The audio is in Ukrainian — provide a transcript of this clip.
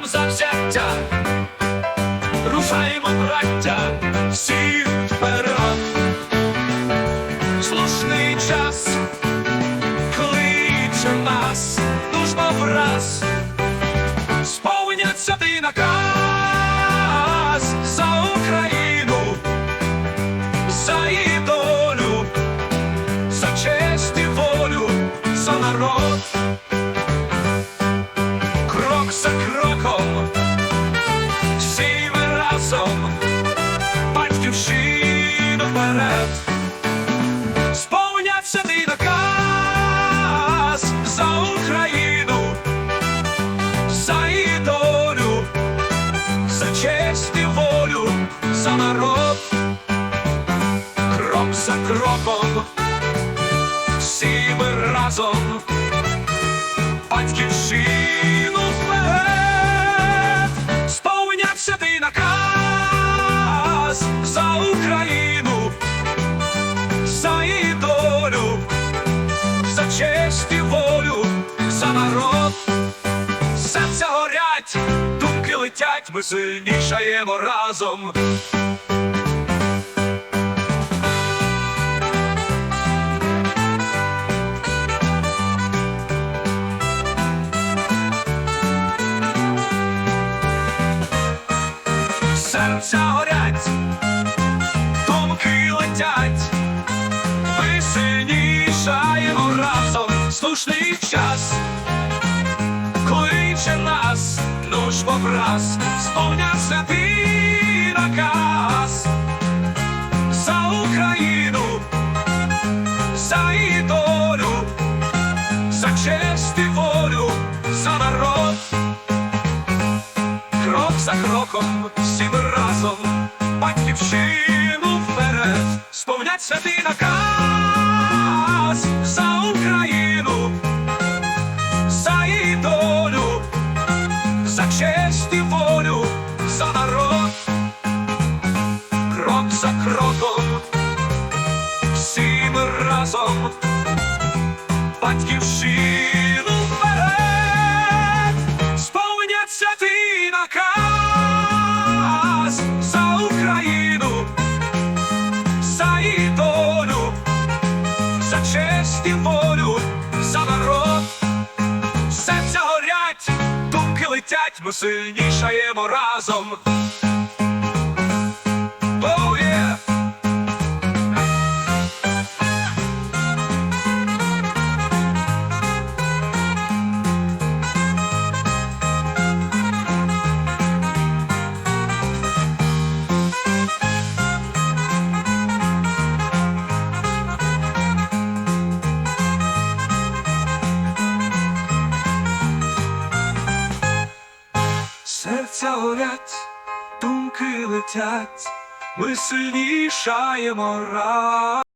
разом завзяття, рушаємо, браття, всі вперед. Слушний час кличе нас, нужно враз, сповняться ти наказ за Україну, за її долю, за честь і волю, за народ. Крок за кроком, разом, батьківщину вперед. Сповняться ти наказ за Україну за її долю, за честь і волю, за народ. Серця горять, думки летять, ми сильнішаємо разом. Серця горять, думки летять. висинішаємо разом слушний час, кличе нас, ну ж враз, сповняться кроком, всі ми разом, батьківщину вперед, сповняться ти наказ за Україну, за її долю, за честь і волю, за народ. Крок за кроком, всі ми разом, батьківщину честь волю, за народ. Серця горять, думки летять, ми сильнішаємо разом. Серця думки летять, ми сильнішаємо раз.